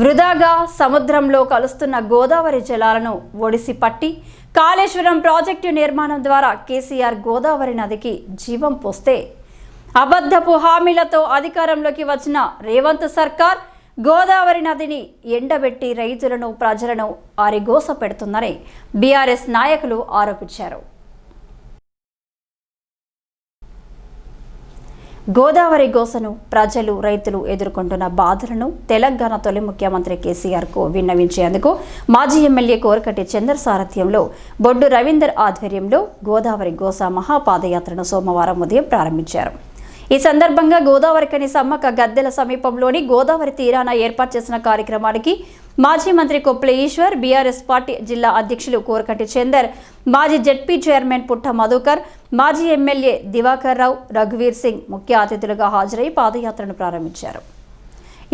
వృధాగా సముద్రంలో కలుస్తున్న గోదావరి జలాలను ఒడిసి పట్టి కాళేశ్వరం ప్రాజెక్టు నిర్మాణం ద్వారా కేసీఆర్ గోదావరి నదికి జీవం పోస్తే అబద్ధపు హామీలతో అధికారంలోకి వచ్చిన రేవంత్ సర్కార్ గోదావరి నదిని ఎండబెట్టి రైతులను ప్రజలను ఆరిగోస పెడుతుందని బీఆర్ఎస్ నాయకులు ఆరోపించారు. గోదావరి గోసను ప్రజలు రైతులు ఎదుర్కొంటున్న బాధలను తెలంగాణ తొలి ముఖ్యమంత్రి కేసీఆర్కు విన్నవించేందుకు మాజీ ఎమ్మెల్యే కోరకటి చందర్ సారథ్యంలో బొడ్డు రవీందర్ ఆధ్వర్యంలో గోదావరి గోస మహాపాదయాత్రను సోమవారం ఉదయం ప్రారంభించారు. ఈ సందర్భంగా గోదావరికని సమ్మక్క గద్దెల సమీపంలోని గోదావరి తీరాన ఏర్పాటు చేసిన కార్యక్రమానికి మాజీ మంత్రి కొప్పుల ఈశ్వర్ బీఆర్ఎస్ పార్టీ జిల్లా అధ్యక్షులు కోరకటి చందర్ మాజీ జెడ్పీ చైర్మన్ పుట్ట మధుకర్ మాజీ ఎమ్మెల్యే దివాకర్ రావు రఘువీర్ సింగ్ ముఖ్య అతిథులుగా హాజరై పాదయాత్రను ప్రారంభించారు.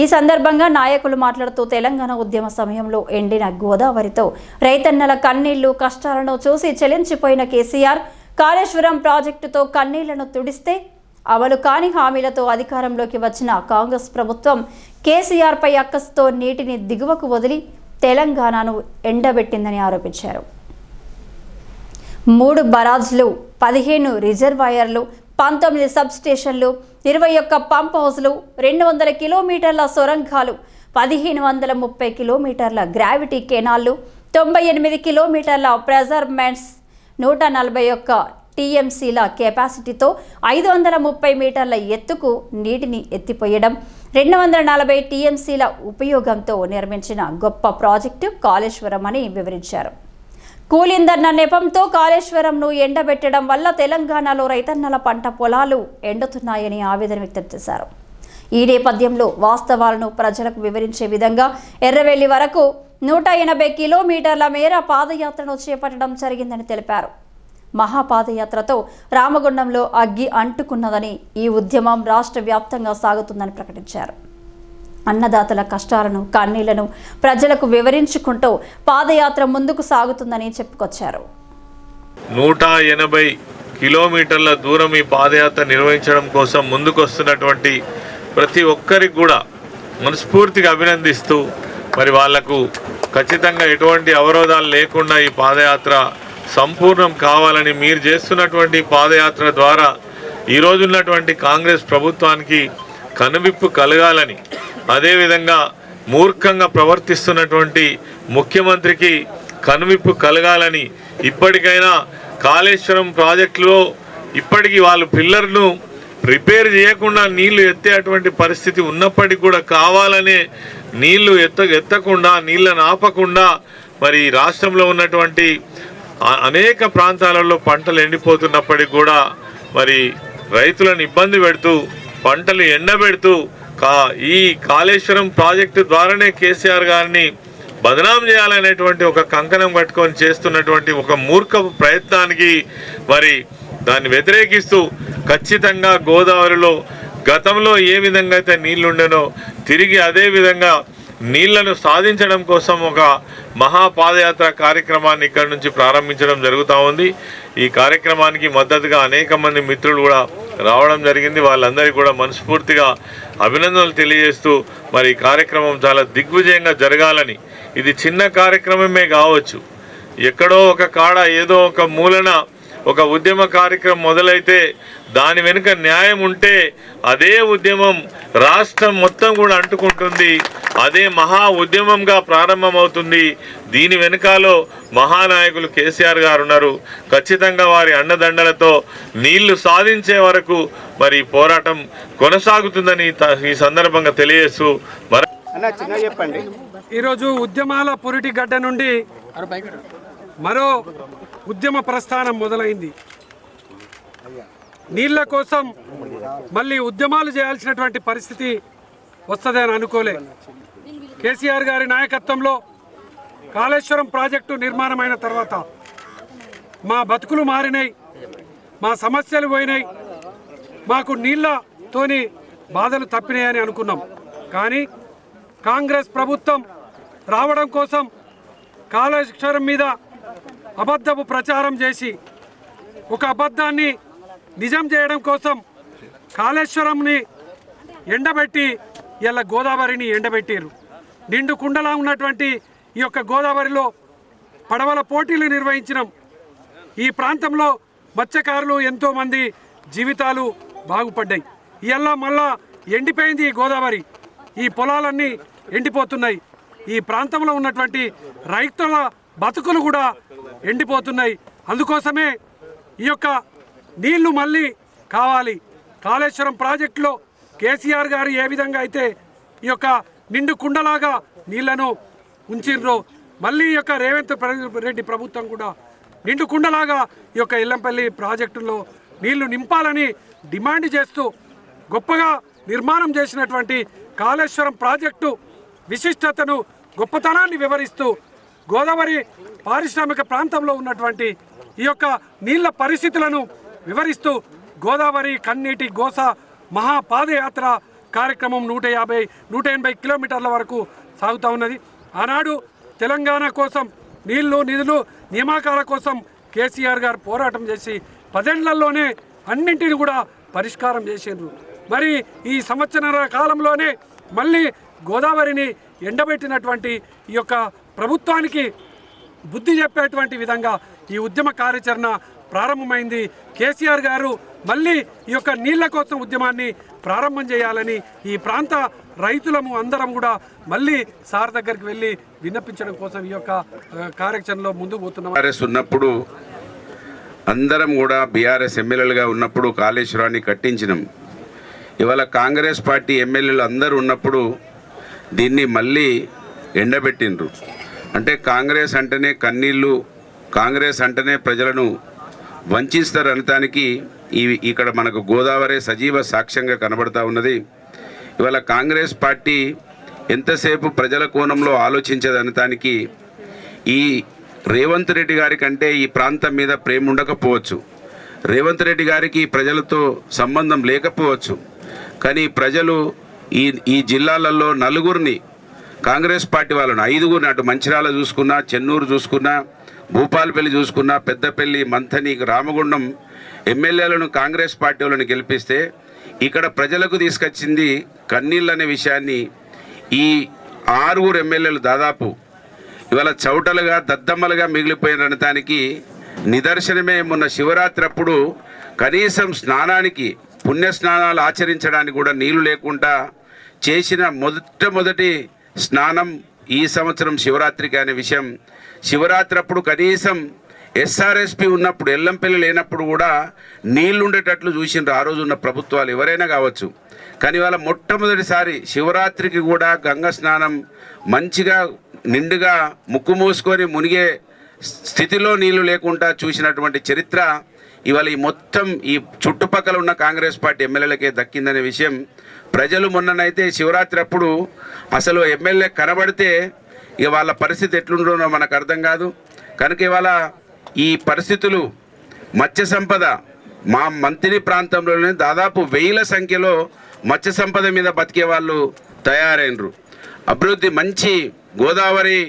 ఈ సందర్భంగా నాయకులు మాట్లాడుతూ తెలంగాణ ఉద్యమ సమయంలో ఎండిన గోదావరితో రైతన్నల కన్నీళ్ళు కష్టాలను చూసి చెలించిపోయిన కేసీఆర్ కాళేశ్వరం ప్రాజెక్టుతో కన్నీళ్ళను తుడిస్తే అమలు కాని హామీలతో అధికారంలోకి వచ్చిన కాంగ్రెస్ ప్రభుత్వం కేసీఆర్పై అక్కసుతో నీటిని దిగువకు వదిలి తెలంగాణను ఎండబెట్టిందని ఆరోపించారు. మూడు బరాజ్లు పదిహేను రిజర్వాయర్లు పంతొమ్మిది సబ్ స్టేషన్లు ఇరవై ఒక్క పంప్ హౌస్లు రెండు వందల కిలోమీటర్ల సొరంగాలు పదిహేను వందల ముప్పై కిలోమీటర్ల గ్రావిటీ కెనాల్లు తొంభై ఎనిమిది కిలోమీటర్ల ప్రెజర్మెంట్స్ నూట నలభై ఒక్క టీఎంసీల కెపాసిటీతో ఐదు వందల ముప్పై మీటర్ల ఎత్తుకు నీటిని ఎత్తిపోయడం రెండు వందల నలభై టీఎంసీల ఉపయోగంతో నిర్మించిన గొప్ప ప్రాజెక్టు కాళేశ్వరం అని వివరించారు. కూలిందన్న నెపంతో కాళేశ్వరంను ఎండబెట్టడం వల్ల తెలంగాణలో రైతన్నల పంట పొలాలు ఎండుతున్నాయని ఆవేదన వ్యక్తం చేశారు. ఈ నేపథ్యంలో వాస్తవాలను ప్రజలకు వివరించే విధంగా ఎర్రవెల్లి వరకు నూట ఎనభై కిలోమీటర్ల మేర పాదయాత్రను చేపట్టడం జరిగిందని తెలిపారు. మహాపాదయాత్రతో రామగుండంలో అగ్గి అంటుకున్నదని ఈ ఉద్యమం రాష్ట్ర వ్యాప్తంగా సాగుతుందని ప్రకటించారు. అన్నదాతల కష్టాలను కన్నీళ్ళను ప్రజలకు వివరించుకుంటూ పాదయాత్ర ముందుకు సాగుతుందని చెప్పుకొచ్చారు. నూట ఎనభై కిలోమీటర్ల దూరం ఈ పాదయాత్ర నిర్వహించడం కోసం ముందుకొస్తున్నటువంటి ప్రతి ఒక్కరికి కూడా మనస్ఫూర్తిగా అభినందిస్తూ మరి వాళ్ళకు ఖచ్చితంగా ఎటువంటి అవరోధాలు లేకుండా ఈ పాదయాత్ర సంపూర్ణం కావాలని మీరు చేస్తున్నటువంటి పాదయాత్ర ద్వారా ఈరోజున్నటువంటి కాంగ్రెస్ ప్రభుత్వానికి కనువిప్పు కలగాలని అదేవిధంగా మూర్ఖంగా ప్రవర్తిస్తున్నటువంటి ముఖ్యమంత్రికి కనువిప్పు కలగాలని ఇప్పటికైనా కాళేశ్వరం ప్రాజెక్టులో ఇప్పటికీ వాళ్ళు పిల్లర్ను రిపేర్ చేయకుండా నీళ్ళు ఎత్తేటువంటి పరిస్థితి ఉన్నప్పటికీ కూడా కావాలనే నీళ్ళు ఎత్త ఎత్తకుండా నీళ్ళను ఆపకుండా మరి రాష్ట్రంలో ఉన్నటువంటి అనేక ప్రాంతాలలో పంటలు ఎండిపోతున్నప్పటికీ కూడా మరి రైతులను ఇబ్బంది పెడుతూ పంటలు ఎండబెడుతూ కా ఈ కాళేశ్వరం ప్రాజెక్టు ద్వారానే కేసీఆర్ గారిని బదనాం చేయాలనేటువంటి ఒక కంకణం పట్టుకొని చేస్తున్నటువంటి ఒక మూర్ఖ ప్రయత్నానికి మరి దాన్ని వ్యతిరేకిస్తూ ఖచ్చితంగా గోదావరిలో గతంలో ఏ విధంగా అయితే నీళ్ళుండెనో తిరిగి అదే విధంగా నీళ్ళను సాధించడం కోసం ఒక మహాపాదయాత్ర కార్యక్రమాన్ని ఇక్కడి నుంచి ప్రారంభించడం జరుగుతూ ఉంది. ఈ కార్యక్రమానికి మద్దతుగా అనేక మంది మిత్రులు కూడా రావడం జరిగింది. వాళ్ళందరికీ కూడా మనస్ఫూర్తిగా అభినందనలు తెలియజేస్తూ మరి ఈ కార్యక్రమం చాలా దిగ్విజయంగా జరగాలని. ఇది చిన్న కార్యక్రమమే కావచ్చు. ఎక్కడో ఒక కాడ ఏదో ఒక మూలన ఒక ఉద్యమ కార్యక్రమం మొదలైతే దాని వెనుక న్యాయం ఉంటే అదే ఉద్యమం రాష్ట్రం మొత్తం కూడా అంటుకుంటుంది. అదే మహా ఉద్యమంగా ప్రారంభమవుతుంది. దీని వెనుకాలో మహానాయకులు కేసీఆర్ గారు ఉన్నారు. ఖచ్చితంగా వారి అండదండలతో నీళ్ళు సాధించే వరకు మరి పోరాటం కొనసాగుతుందని ఈ సందర్భంగా తెలియజేస్తూ మరి అన్న చిన్న చెప్పండి. ఈరోజు ఉద్యమాల పురిటి గడ్డ నుండి మరో ఉద్యమ ప్రస్థానం మొదలైంది. నీళ్ళ కోసం మళ్ళీ ఉద్యమాలు చేయాల్సినటువంటి పరిస్థితి వస్తుంది అని అనుకోలే. కేసీఆర్ గారి నాయకత్వంలో కాళేశ్వరం ప్రాజెక్టు నిర్మాణమైన తర్వాత మా బతుకులు మారినాయి మా సమస్యలు పోయినాయి మాకు నీళ్ళతోని బాధలు తప్పినాయని అనుకున్నాం. కానీ కాంగ్రెస్ ప్రభుత్వం రావడం కోసం కాళేశ్వరం మీద అబద్ధపు ప్రచారం చేసి ఒక అబద్ధాన్ని నిజం చేయడం కోసం కాళేశ్వరంని ఎండబెట్టి ఇలా గోదావరిని ఎండబెట్టారు నిండు కుండలా ఉన్నటువంటి ఈ యొక్క గోదావరిలో పడవల పోటీలు నిర్వహించిన. ఈ ప్రాంతంలో మత్స్యకారులు ఎంతోమంది జీవితాలు బాగుపడ్డాయి. ఇలా మళ్ళా ఎండిపోయింది ఈ గోదావరి. ఈ పొలాలన్నీ ఎండిపోతున్నాయి. ఈ ప్రాంతంలో ఉన్నటువంటి రైతుల బతుకులు కూడా ఎండిపోతున్నాయి. అందుకోసమే ఈ యొక్క నీళ్ళు మళ్ళీ కావాలి. కాళేశ్వరం ప్రాజెక్టులో కేసీఆర్ గారు ఏ విధంగా అయితే ఈ యొక్క నిండు కుండలాగా నీళ్ళను ఉంచిండ్రు మళ్ళీ ఈ యొక్క రేవంత్ రెడ్డి ప్రభుత్వం కూడా నిండు కుండలాగా ఈ యొక్క ఎల్లంపల్లి ప్రాజెక్టులో నీళ్ళు నింపాలని డిమాండ్ చేస్తూ గొప్పగా నిర్మాణం చేసినటువంటి కాళేశ్వరం ప్రాజెక్టు విశిష్టతను గొప్పతనాన్ని వివరిస్తూ గోదావరి పారిశ్రామిక ప్రాంతంలో ఉన్నటువంటి ఈ యొక్క నీళ్ళ పరిస్థితులను వివరిస్తూ గోదావరి కన్నీటి గోస మహాపాదయాత్ర కార్యక్రమం నూట యాభై నూట ఎనభై కిలోమీటర్ల వరకు సాగుతూ ఉన్నది. ఆనాడు తెలంగాణ కోసం నీళ్ళు నిధులు నియామకాల కోసం కేసీఆర్ గారు పోరాటం చేసి పదేళ్ళలోనే అన్నింటిని కూడా పరిష్కారం చేసిండ్రు. మరి ఈ సంవత్సరాల కాలంలోనే మళ్ళీ గోదావరిని ఎండబెట్టినటువంటి ఈ యొక్క ప్రభుత్వానికి బుద్ధి చెప్పేటువంటి విధంగా ఈ ఉద్యమ కార్యాచరణ ప్రారంభమైంది. కేసీఆర్ గారు మళ్ళీ ఈ యొక్క నీళ్ళ కోసం ఉద్యమాన్ని ప్రారంభం చేయాలని ఈ ప్రాంత రైతులము అందరం కూడా మళ్ళీ సార్ దగ్గరికి వెళ్ళి విన్నపించడం కోసం ఈ యొక్క కార్యాచరణలో ముందుకు పోతున్నాం. ఉన్నప్పుడు అందరం కూడా బీఆర్ఎస్ ఎమ్మెల్యేలుగా ఉన్నప్పుడు కాళేశ్వరాన్ని కట్టించినాం. ఇవాళ కాంగ్రెస్ పార్టీ ఎమ్మెల్యేలు అందరూ ఉన్నప్పుడు దీన్ని మళ్ళీ ఎండబెట్టిండ్రు. అంటే కాంగ్రెస్ అంటేనే కన్నీళ్ళు కాంగ్రెస్ అంటేనే ప్రజలను వంచిస్తారు అనటానికి ఈ ఇక్కడ మనకు గోదావరి సజీవ సాక్ష్యంగా కనబడతా ఉన్నది. ఇవాళ కాంగ్రెస్ పార్టీ ఎంతసేపు ప్రజల కోణంలో ఆలోచించదనటానికి ఈ రేవంత్ రెడ్డి గారి కంటే ఈ ప్రాంతం మీద ప్రేమ ఉండకపోవచ్చు. రేవంత్ రెడ్డి గారికి ప్రజలతో సంబంధం లేకపోవచ్చు. కానీ ప్రజలు ఈ ఈ జిల్లాలలో నలుగురిని కాంగ్రెస్ పార్టీ వాళ్ళను ఐదుగురిని అటు మంచిర్యాల చూసుకున్నా చెన్నూరు చూసుకున్నా భూపాలపల్లి చూసుకున్న పెద్దపల్లి మంథని రామగుండం ఎమ్మెల్యేలను కాంగ్రెస్ పార్టీ వాళ్ళని గెలిపిస్తే ఇక్కడ ప్రజలకు తీసుకొచ్చింది కన్నీళ్ళు అనే విషయాన్ని ఈ ఆరుగురు ఎమ్మెల్యేలు దాదాపు ఇవాళ చౌటలుగా దద్దమ్మలుగా మిగిలిపోయినటానికి నిదర్శనమే మొన్న శివరాత్రి అప్పుడు కనీసం స్నానానికి పుణ్య స్నానాలు ఆచరించడానికి కూడా నీళ్ళు లేకుండా చేసిన మొట్టమొదటి స్నానం ఈ సంవత్సరం శివరాత్రికి అనే విషయం శివరాత్రి అప్పుడు కనీసం ఎస్ఆర్ఎస్పి ఉన్నప్పుడు ఎల్లంపల్లి లేనప్పుడు కూడా నీళ్ళు ఉండేటట్లు చూసిండ్రు. ఆ రోజు ఉన్న ప్రభుత్వాలు ఎవరైనా కావచ్చు. కానీ వాళ్ళ మొట్టమొదటిసారి శివరాత్రికి కూడా గంగ స్నానం మంచిగా నిండుగా ముక్కు మూసుకొని మునిగే స్థితిలో నీళ్ళు లేకుండా చూసినటువంటి చరిత్ర ఇవాళ ఈ మొత్తం ఈ చుట్టుపక్కల ఉన్న కాంగ్రెస్ పార్టీ ఎమ్మెల్యేలకే దక్కిందనే విషయం ప్రజలు మొన్ననైతే శివరాత్రి అప్పుడు అసలు ఎమ్మెల్యే కనబడితే ఇక వాళ్ళ పరిస్థితి ఎట్లుండో మనకు అర్థం కాదు. కనుక ఇవాళ ఈ పరిస్థితులు మత్స్య సంపద మా మంత్రి ప్రాంతంలోనే దాదాపు వేల సంఖ్యలో మత్స్య సంపద మీద బతికే వాళ్ళు తయారైనరు. అభివృద్ధి మంచి గోదావరి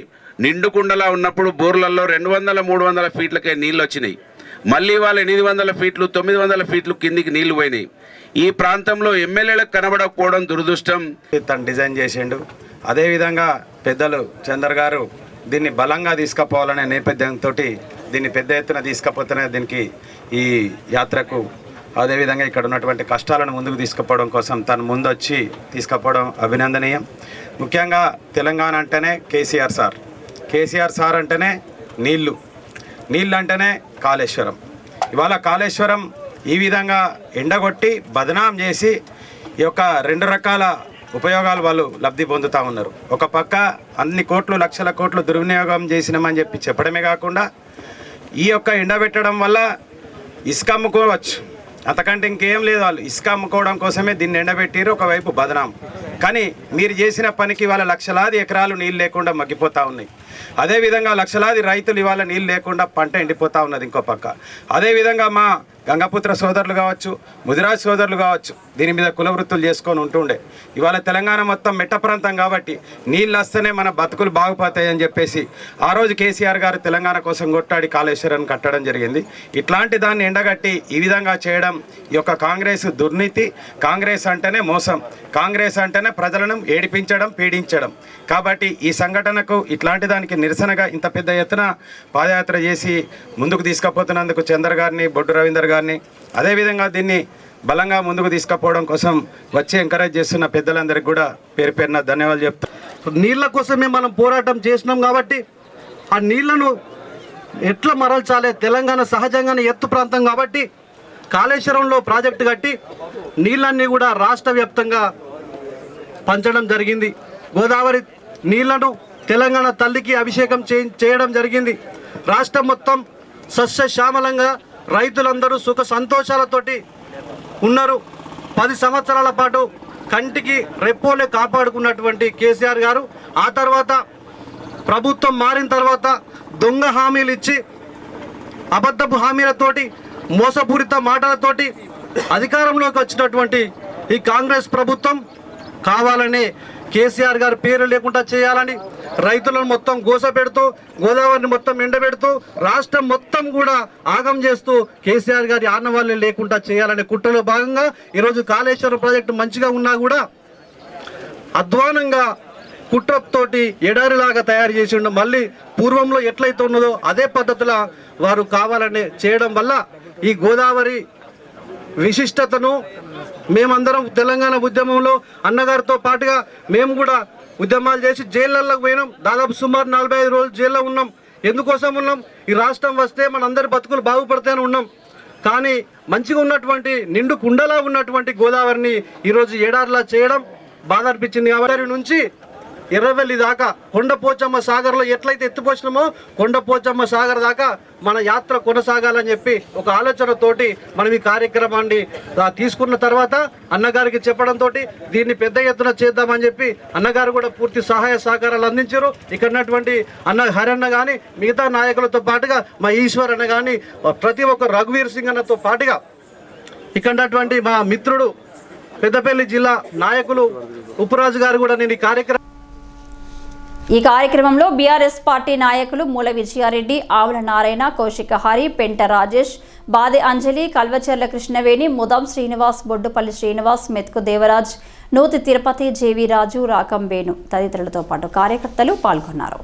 నిండుకుండలా ఉన్నప్పుడు బోర్లలో రెండు వందల మూడు వందల ఫీట్లకే నీళ్ళు వచ్చినాయి. మళ్ళీ వాళ్ళు ఎనిమిది వందల ఫీట్లు తొమ్మిది వందల ఫీట్లు కిందికి నీళ్ళు పోయినాయి. ఈ ప్రాంతంలో ఎమ్మెల్యేలకు కనబడకపోవడం దురదృష్టం. తను డిజైన్ చేసిండు. అదేవిధంగా పెద్దలు చందర్ గారు దీన్ని బలంగా తీసుకుపోవాలనే నేపథ్యంతో దీన్ని పెద్ద ఎత్తున తీసుకపోతేనే దీనికి ఈ యాత్రకు అదేవిధంగా ఇక్కడ ఉన్నటువంటి కష్టాలను ముందుకు తీసుకుపోవడం కోసం తను ముందొచ్చి తీసుకుపోవడం అభినందనీయం. ముఖ్యంగా తెలంగాణ అంటేనే కేసీఆర్ సార్. కేసీఆర్ సార్ అంటేనే నీళ్ళు నీళ్ళు. అంటేనే కాళేశ్వరం. ఇవాళ కాళేశ్వరం ఈ విధంగా ఎండగొట్టి బదనాం చేసి ఈ యొక్క రెండు రకాల ఉపయోగాలు వాళ్ళు లబ్ధి పొందుతూ ఉన్నారు. ఒక పక్క అన్ని కోట్లు లక్షల కోట్లు దుర్వినియోగం చేసినామని చెప్పి చెప్పడమే కాకుండా ఈ యొక్క ఎండబెట్టడం వల్ల ఇసుక అమ్ముకోవచ్చు. అంతకంటే ఇంకేం లేదు వాళ్ళు. ఇసుక అమ్ముకోవడం కోసమే దీన్ని ఎండబెట్టిరు ఒకవైపు బదనాం. కానీ మీరు చేసిన పనికి వాళ్ళ లక్షలాది ఎకరాలు నీళ్ళు లేకుండా మగ్గిపోతూ ఉన్నాయి. అదేవిధంగా లక్షలాది రైతులు ఇవాళ నీళ్ళు లేకుండా పంట ఎండిపోతూ ఉన్నది ఇంకో పక్క. అదేవిధంగా మా గంగపుత్ర సోదరులు కావచ్చు ముదిరాజ్ సోదరులు కావచ్చు దీని మీద కులవృత్తులు చేసుకొని ఉంటుండే ఇవాళ తెలంగాణ మొత్తం మెట్ట ప్రాంతం కాబట్టి నీళ్ళు వస్తేనే మన బతుకులు బాగుపోతాయని చెప్పేసి ఆ రోజు కేసీఆర్ గారు తెలంగాణ కోసం కొట్టాడి కాళేశ్వరాన్ని కట్టడం జరిగింది. ఇట్లాంటి దాన్ని ఎండగట్టి ఈ విధంగా చేయడం ఈ యొక్క కాంగ్రెస్ దుర్నీతి. కాంగ్రెస్ అంటేనే మోసం. కాంగ్రెస్ అంటేనే ద్వారానే ప్రజలను ఏడిపించడం పీడించడం. కాబట్టి ఈ సంఘటనకు ఇట్లాంటి దానికి నిరసనగా ఇంత పెద్ద ఎత్తున పాదయాత్ర చేసి ముందుకు తీసుకుపోతున్నందుకు చంద్ర గారిని బొడ్డు రవీందర్ గారిని అదేవిధంగా దీన్ని బలంగా ముందుకు తీసుకుపోవడం కోసం వచ్చి ఎంకరేజ్ చేస్తున్న పెద్దలందరికీ కూడా పేరు పేరున ధన్యవాదాలు చెప్తాను నీళ్ళ కోసమే మనం పోరాటం చేసినాం కాబట్టి ఆ నీళ్ళను ఎట్లా మరల్చాలి? తెలంగాణ సహజంగానే ఎత్తు ప్రాంతం కాబట్టి కాళేశ్వరంలో ప్రాజెక్టు కట్టి నీళ్ళన్నీ కూడా రాష్ట్ర వ్యాప్తంగా పంచడం జరిగింది. గోదావరి నీళ్ళను తెలంగాణ తల్లికి అభిషేకం చే- చేయడం జరిగింది. రాష్ట్రం మొత్తం సస్యశ్యామలంగా రైతులందరూ సుఖ సంతోషాలతోటి ఉన్నారు. పది సంవత్సరాల పాటు కంటికి రెప్పోలే కాపాడుకున్నటువంటి కేసీఆర్ గారు ఆ తర్వాత ప్రభుత్వం మారిన తర్వాత దొంగ హామీలు ఇచ్చి అబద్ధపు హామీలతోటి మోసపూరిత మాటలతోటి అధికారంలోకి వచ్చినటువంటి ఈ కాంగ్రెస్ ప్రభుత్వం కావాలని కేసీఆర్ గారి పేరు లేకుండా చేయాలని రైతులను మొత్తం గోస పెడుతూ గోదావరిని మొత్తం ఎండబెడుతూ రాష్ట్రం మొత్తం కూడా ఆగం చేస్తూ కేసీఆర్ గారి ఆనవాళ్ళు లేకుండా చేయాలనే కుట్రలో భాగంగా ఈరోజు కాళేశ్వరం ప్రాజెక్టు మంచిగా ఉన్నా కూడా అధ్వానంగా కుట్రతోటి ఎడారిలాగా తయారు చేసిండు. మళ్ళీ పూర్వంలో ఎట్లయితే ఉన్నదో అదే పద్ధతిలో వారు కావాలని చేయడం వల్ల ఈ గోదావరి విశిష్టతను మేమందరం తెలంగాణ ఉద్యమంలో అన్నగారితో పాటుగా మేము కూడా ఉద్యమాలు చేసి జైళ్ళల్లోకి పోయినాం. దాదాపు సుమారు నలభై ఐదు రోజులు జైల్లో ఉన్నాం. ఎందుకోసం ఉన్నాం? ఈ రాష్ట్రం వస్తే మనందరి బతుకులు బాగుపడతాయని ఉన్నాం. కానీ మంచిగా ఉన్నటువంటి నిండు కుండలా ఉన్నటువంటి గోదావరిని ఈరోజు ఏడాదిలా చేయడం బాధ అనిపించింది. కాబట్టి నుంచి ఎర్రవెల్లి దాకా కొండపోచమ్మ సాగర్లో ఎట్లయితే ఎత్తిపోసినామో కొండపోచమ్మ సాగర్ దాకా మన యాత్ర కొనసాగాలని చెప్పి ఒక ఆలోచనతోటి మనం ఈ కార్యక్రమాన్ని తీసుకున్న తర్వాత అన్నగారికి చెప్పడంతో దీన్ని పెద్ద ఎత్తున చేద్దామని చెప్పి అన్నగారు కూడా పూర్తి సహాయ సహకారాలు అందించారు. ఇక్కడ ఉన్నటువంటి అన్న హరన్న కానీ మిగతా నాయకులతో పాటుగా మా ఈశ్వర్ అన్న కానీ ప్రతి ఒక్క రఘువీర్ సింగ్ అన్నతో పాటుగా ఇక్కడ ఉన్నటువంటి మా మిత్రుడు పెద్దపల్లి జిల్లా నాయకులు ఉపరాజు గారు కూడా నేను ఈ కార్యక్రమం ఈ కార్యక్రమంలో బీఆర్ఎస్ పార్టీ నాయకులు మూల విజయారెడ్డి ఆవుల నారాయణ కౌశిక హరి పెంట రాజేష్ బాదె అంజలి కల్వచర్ల కృష్ణవేణి ముదాం శ్రీనివాస్ బొడ్డుపల్లి శ్రీనివాస్ మెతుకు దేవరాజ్ నూతి తిరుపతి జేవి రాజు రాకం వేణు తదితరులతో పాటు కార్యకర్తలు పాల్గొన్నారు.